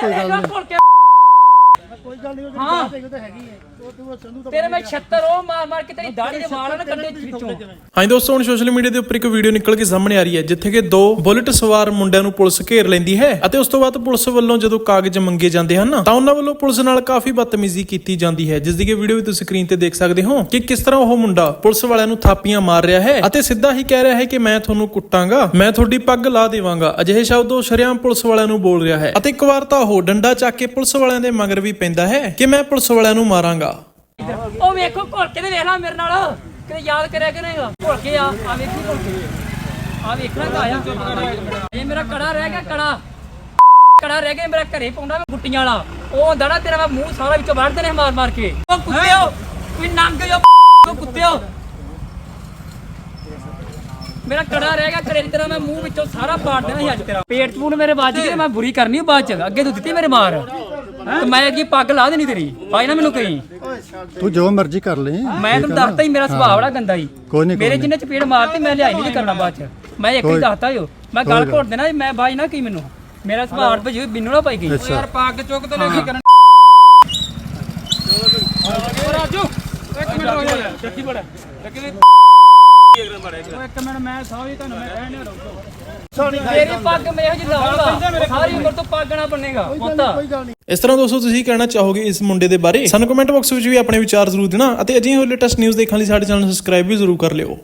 ਕੋਈ ਗੱਲ ਇਹਦਾ ਭੁੱਲ ਕੇ ਕੋਈ ਗੱਲ ਨਹੀਂ ਉਹ ਹਾਂ। ਜਿਹੜੀ ਤਾਂ ਹੈਗੀ ਹੈ। ਉਹ ਤੂੰ ਸੰਧੂ ਤਾਂ ਤੇਰੇ ਮੈਂ 76 ਉਹ ਮਾਰ ਮਾਰ ਕੇ ਤੇਰੀ ਦਾੜੀ ਦੇ ਵਾਲ ਨਾ ਕੱਢੇ ਵਿੱਚੋਂ। ਹਾਂਜੀ ਦੋਸਤੋ ਹੁਣ ਸੋਸ਼ਲ ਮੀਡੀਆ ਦੇ ਉੱਪਰ ਇੱਕ ਵੀਡੀਓ ਨਿਕਲ ਕੇ ਸਾਹਮਣੇ ਆ ਰਹੀ ਹੈ ਜਿੱਥੇ ਕਿ ਦੋ ਬੁਲਟ ਸਵਾਰ ਮੁੰਡਿਆਂ ਨੂੰ ਪੁਲਿਸ ਘੇਰ ਲੈਂਦੀ ਹੈ ਅਤੇ ਉਸ ਤੋਂ ਬਾਅਦ ਪੁਲਿਸ ਵੱਲੋਂ ਜਦੋਂ ਕਾਗਜ਼ ਮੰਗੇ ਜਾਂਦੇ ਹਨ ਤਾਂ ਉਹਨਾਂ ਵੱਲੋਂ ਪੁਲਿਸ ਨਾਲ ਕਾਫੀ ਬਦਤਮੀਜ਼ੀ ਕੀਤੀ ਜਾਂਦੀ ਹੈ। ਜਿਸ ਦੀ ਕਿ ਵੀਡੀਓ ਵੀ ਤੁਸੀਂ ਸਕਰੀਨ ਤੇ ਦੇਖ ਸਕਦੇ ਹੋ ਕਿ ਕਿਸ ਤਰ੍ਹਾਂ ਉਹ ਮੁੰਡਾ ਪੁਲਿਸ ਵਾਲਿਆਂ ਨੂੰ ਥਾਪੀਆਂ ਮਾਰ ਰਿਹਾ ਹੈ ਅਤੇ ਸਿੱਧਾ ਹੀ ਕਹਿ ਰਿਹਾ ਹੈ ਕਿ ਮੈਂ ਤੁਹਾਨੂੰ ਕੁੱਟਾਂਗਾ ਮੈਂ ਤੁਹਾਡੀ ਪੱਗ ਲਾ ਦੇਵਾਂਗਾ। ਅਜਿਹੇ ਸ਼ਬਦ ਉਹ ਸ਼ਰੇਆਮ ਪੁਲਿਸ ਵਾਲਿਆਂ ਨੂੰ ਬੋਲ ਰਿਹਾ ਹੈ। ਅਤੇ ਇੱਕ ਵਾਰ ਤਾਂ ਉਹ ਡੰਡਾ ਚੱਕ ਕੇ ਪੁਲਿਸ ਵਾਲਿਆਂ ਦੇ ਮਗਰ ਵੀ ਪੈਂਦਾ ਹੈ ਕਿ ਮੈਂ ਪੁਲਿਸ ਵਾਲਿਆਂ ਨੂੰ ਮਾਰਾਂਗਾ। ਉਹ ਵੇਖੋ ਘੁਲ ਕੇ ਤੇ ਵੇਖ ਲੈ ਮੇਰੇ ਨਾਲ। ਕਿਤੇ ਯਾਦ ਕਰਿਆ ਕਿ ਘੁਲ ਕੇ ਆ ਆ ਵੇਖੀ ਘੁਲ ਕੇ ਆ ਵੇਖਣਾ ਤਾਂ ਆਇਆ। ਇਹ ਮੇਰਾ ਕੜਾ ਰਹਿ ਗਿਆ, ਕੜਾ। ਕੜਾ ਰਹਿ ਗਿਆ ਮੇਰਾ ਘਰੇ ਪਾਉਂਦਾ ਮੈਂ ਗੁੱਟੀਆਂ ਵਾਲਾ। ਉਹ ਹੁੰਦਾ ਨਾ, ਤੇਰਾ ਮੈਂ ਮੂੰਹ ਸਾਰਾ ਵਿੱਚੋਂ ਵੜਦੇ ਨੇ ਮਾਰ ਮਾਰ ਕੇ। ਉਹ ਕੁੱਤਿਓ ਵੀ ਨੰਗ ਜੋ ਉਹ ਕੁੱਤਿਓ। ਮੇਰਾ ਕੜਾ ਰਹਿ ਗਿਆ, ਘਰੇ ਤੇਰਾ, ਮੈਂ ਮੂੰਹ ਵਿੱਚੋਂ ਸਾਰਾ ਪਾੜ ਦੇਣਾ ਸੀ ਅੱਜ। ਤੇਰਾ ਪੇਟ ਪੂਨ ਮੇਰੇ ਵੱਜ ਗਏ, ਮੈਂ ਬੁਰੀ ਕਰਨੀ ਬਾਅਦ ਚ। ਅੱਗੇ ਤੂੰ ਦਿੱਤੀ ਮੇਰੇ ਮਾਰ। ਤੇ ਮੈਂ ਅੱਗੇ ਪੱਗ ਲਾ ਦੇਣੀ ਤੇਰੀ। ਆਈ ਨਾ ਮੈਨੂੰ ਕਹੀਂ। ਤੂੰ ਜੋ ਮਰਜ਼ੀ ਕਰ ਲੈ ਮੈਂ ਤੈਨੂੰ ਦੱਸਤਾ ਹੀ ਮੇਰਾ ਸੁਭਾਅ ਬੜਾ ਗੰਦਾ ਹੀ ਕੋਈ ਨਹੀਂ ਮੇਰੇ ਜਿੰਨੇ ਚਪੇੜ ਮਾਰਤੀ ਮੈਂ ਲਿਆਈ ਨਹੀਂ ਕਰਨਾ ਬਾਅਦ ਚ। ਮੈਂ ਇੱਕ ਹੀ ਦੱਸਤਾ ਜੋ ਮੈਂ ਗੱਲ ਘੋਟ ਦੇਣਾ ਮੈਂ ਬਾਈ ਨਾ ਕੀ ਮੈਨੂੰ। ਮੇਰਾ ਸੁਭਾਅ ਅੜ ਭਜੀ ਬਿੰਨੂ ਨਾ ਪਾਈ ਗਈ ਯਾਰ ਪੱਗ ਚੁੱਕ ਤੇ ਲੈ ਕੇ ਕਰਨ? ਰਾਜੂ ਇੱਕ ਮਿੰਟ ਰੁਕ ਜਾ। ਚੱਕੀ ਬੜਾ। ਚੱਕੀ ਦੇ। ਇੱਕ ਮਿੰਟ ਮੈਂ ਸਾਹੀ ਤੁਹਾਨੂੰ ਮੈਂ ਕਹਿਣ ਰੁਕੋ ਤੇਰੀ ਪੱਗ ਮੈਂ ਇਹੋ ਜਿਹੀ ਲਾਉਂਗਾ ਸਾਰੀ ਉਮਰ ਤੋਂ ਪੱਗ ਨਾ ਬਣੇਗਾ ਪੁੱਤਾ। ਕੋਈ ਗੱਲ ਨਹੀਂ। ਇਸ ਤਰ੍ਹਾਂ ਦੋਸਤੋ ਤੁਸੀਂ ਕਹਿਣਾ ਚਾਹੋਗੇ ਇਸ ਮੁੰਡੇ ਦੇ ਬਾਰੇ? ਸਾਨੂੰ ਕਮੈਂਟ ਬਾਕਸ ਵਿੱਚ ਵੀ ਆਪਣੇ ਵਿਚਾਰ ਜ਼ਰੂਰ ਦੇਣਾ ਅਤੇ ਅਜਿਹੇ ਹੋਰ ਲੇਟੈਸਟ ਨਿਊਜ਼ ਦੇਖਣ ਲਈ ਸਾਡੇ ਚੈਨਲ ਨੂੰ ਸਬਸਕ੍ਰਾਈਬ ਵੀ ਜ਼ਰੂਰ ਕਰ ਲਿਓ।